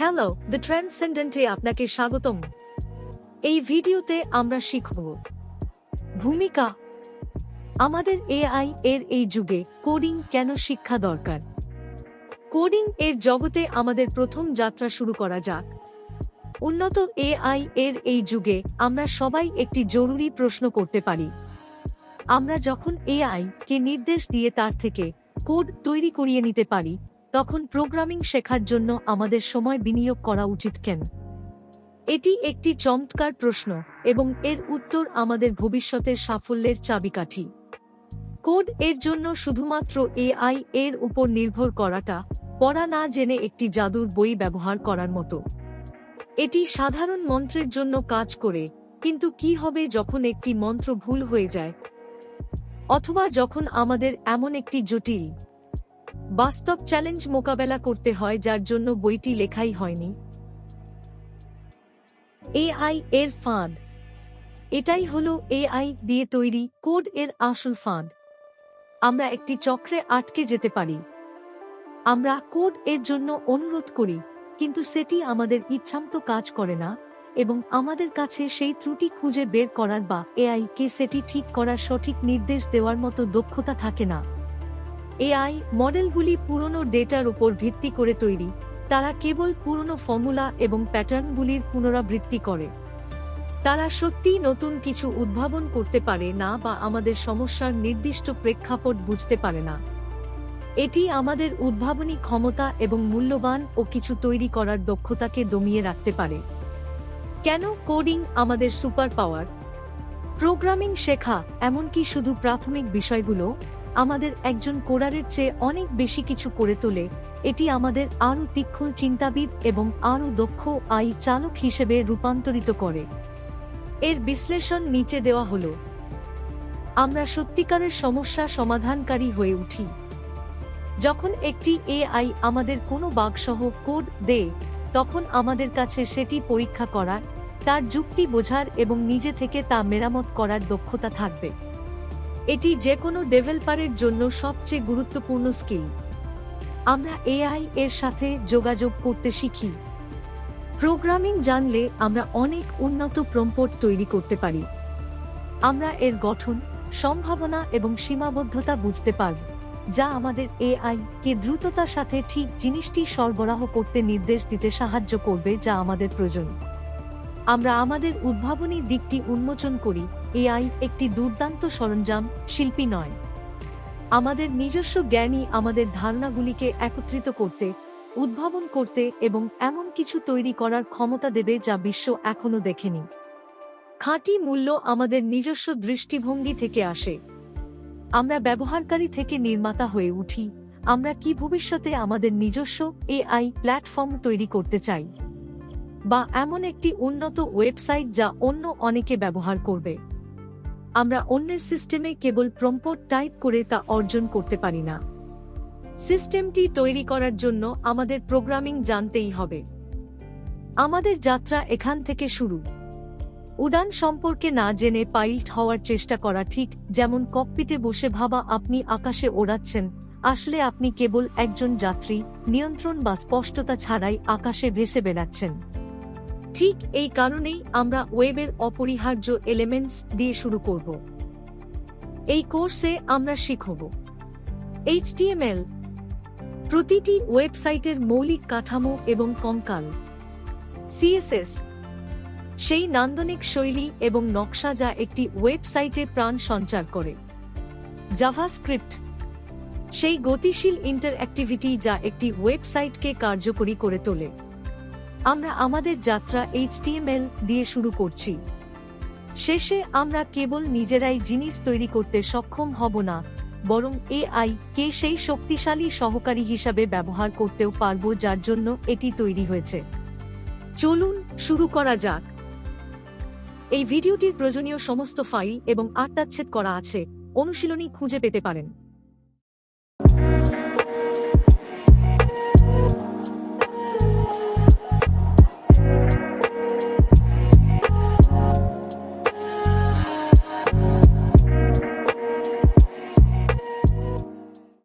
Hello the ট্রান্সেন্ডেন্টে আপনাকে স্বাগতম। এই ভিডিওতে আমরা শিখব ভূমিকা। আমাদের এআই এর এই যুগে কোডিং কেন শিক্ষা দরকার? কোডিং এর জগতে আমাদের প্রথম যাত্রা শুরু করা যাক। উন্নত এআই এর এই যুগে আমরা সবাই একটি জরুরি প্রশ্ন করতে পারি। আমরা যখন এআই কে নির্দেশ দিয়ে তার থেকে কোড তৈরি করিয়ে নিতে পারি, তখন প্রোগ্রামিং শেখার জন্য আমাদের সময় বিনিয়োগ করা উচিত কেন? এটি একটি চমৎকার প্রশ্ন এবং এর উত্তর আমাদের ভবিষ্যতের সাফল্যের চাবিকাঠি। কোড এর জন্য শুধুমাত্র এআই এর উপর নির্ভর করাটা, পড়া না জেনে একটি জাদুর বই ব্যবহার করার মতো। এটি সাধারণ মন্ত্রের জন্য কাজ করে, কিন্তু কি হবে যখন একটি মন্ত্র ভুল হয়ে যায়? অথবা যখন আমাদের এমন একটি জটিল, বাস্তব চ্যালেঞ্জ মোকাবেলা করতে হয় যার জন্য বইটি লেখাই হয়নি। এআই এর ফাঁদ। এটাই হলো এআই দিয়ে তৈরি কোড এর আসল ফাঁদ। আমরা একটি চক্রে আটকে যেতে পারি। আমরা কোড এর জন্য অনুরোধ করি কিন্তু সেটি আমাদের ইচ্ছামতো কাজ করে না, এবং আমাদের কাছে সেই ত্রুটি খুঁজে বের করার বা এআই কে সেটি ঠিক করার সঠিক নির্দেশ দেওয়ার মতো দক্ষতা থাকে না। এআই মডেলগুলি পুরনো ডেটার উপর ভিত্তি করে তৈরি, তারা কেবল পুরনো ফর্মুলা এবং প্যাটার্নগুলির পুনরাবৃত্তি করে। তারা সত্যিই নতুন কিছু উদ্ভাবন করতে পারে না বা আমাদের সমস্যার নির্দিষ্ট প্রেক্ষাপট বুঝতে পারে না। এটি আমাদের উদ্ভাবনী ক্ষমতা এবং মূল্যবান ও কিছু তৈরি করার দক্ষতাকে দমিয়ে রাখতে পারে। কেন কোডিং আমাদের সুপার পাওয়ার প্রোগ্রামিং শেখা, এমনকি শুধু প্রাথমিক বিষয়গুলো, আমাদের একজন কোডারের চেয়ে অনেক বেশি কিছু করে তোলে। এটি আমাদের আরও তীক্ষ্ণ চিন্তাবিদ এবং আরও দক্ষ আই চালক হিসেবে রূপান্তরিত করে। এর বিশ্লেষণ নিচে দেওয়া হল। আমরা সত্যিকারের সমস্যা সমাধানকারী হয়ে উঠি। যখন একটি এআই আমাদের কোনো বাগসহ কোড দেয়, তখন আমাদের কাছে সেটি পরীক্ষা করার, তার যুক্তি বোঝার এবং নিজে থেকে তা মেরামত করার দক্ষতা থাকবে। এটি যে কোনো ডেভেলপারের জন্য সবচেয়ে গুরুত্বপূর্ণ স্কিল। আমরা এআই এর সাথে যোগাযোগ করতে শিখি। প্রোগ্রামিং জানলে আমরা অনেক উন্নত প্রম্পট তৈরি করতে পারি। আমরা এর গঠন, সম্ভাবনা এবং সীমাবদ্ধতা বুঝতে পারব। যা আমাদের এআই কে দ্রুততার সাথে ঠিক জিনিসটি সরবরাহ করতে নির্দেশ দিতে সাহায্য করবে যা আমাদের প্রয়োজন। আমরা আমাদের উদ্ভাবনী দিকটি উন্মোচন করি, এআই একটি দুর্দান্ত সরঞ্জাম, শিল্পী নয়। আমাদের নিজস্ব জ্ঞানই আমাদের ধারণাগুলিকে একত্রিত করতে, উদ্ভাবন করতে এবং এমন কিছু তৈরি করার ক্ষমতা দেবে যা বিশ্ব এখনও দেখেনি। খাঁটি মূল্য আমাদের নিজস্ব দৃষ্টিভঙ্গি থেকে আসে। আমরা ব্যবহারকারী থেকে নির্মাতা হয়ে উঠি। আমরা কি ভবিষ্যতে আমাদের নিজস্ব এআই প্ল্যাটফর্ম তৈরি করতে চাই? বা এমন একটি উন্নত ওয়েবসাইট যা অন্য অনেকে ব্যবহার করবে। আমরা অন্যের সিস্টেমে কেবল প্রম্পট টাইপ করে তা অর্জন করতে পারি না। সিস্টেমটি তৈরি করার জন্য আমাদের প্রোগ্রামিং জানতেই হবে। আমাদের যাত্রা এখান থেকে শুরু। উড়ান সম্পর্কে না জেনে পাইলট হওয়ার চেষ্টা করা ঠিক, যেমন ককপিটে বসে ভাবা আপনি আকাশে ওড়াচ্ছেন, আসলে আপনি কেবল একজন যাত্রী, নিয়ন্ত্রণ বা স্পষ্টতা ছাড়াই আকাশে ভেসে বেড়াচ্ছেন। ঠিক এই কারণেই আমরা ওয়েবের অপরিহার্য এলিমেন্টস দিয়ে শুরু করব। এই কোর্সে আমরা শিখব। এইচটিএমএল প্রতিটি ওয়েবসাইটের মৌলিক কাঠামো এবং কঙ্কাল। সিএসএস সেই নান্দনিক শৈলী এবং নকশা যা একটি ওয়েবসাইটে প্রাণ সঞ্চার করে। জাভাস্ক্রিপ্ট সেই গতিশীল ইন্টারঅ্যাক্টিভিটি যা একটি ওয়েবসাইটকে কার্যকরী করে তোলে। আমরা আমাদের যাত্রা এইচটিএমএল দিয়ে শুরু করছি। শেষে আমরা কেবল নিজেরাই জিনিস তৈরি করতে সক্ষম হব না, বরং এআই কে সেই শক্তিশালী সহকারী হিসাবে ব্যবহার করতেও পারব যার জন্য এটি তৈরি হয়েছে। চলুন শুরু করা যাক। এই ভিডিওটির প্রয়োজনীয় সমস্ত ফাইল এবং আটটাচ্ছেদ করা আছে। অনুশীলনী খুঁজে পেতে পারেন।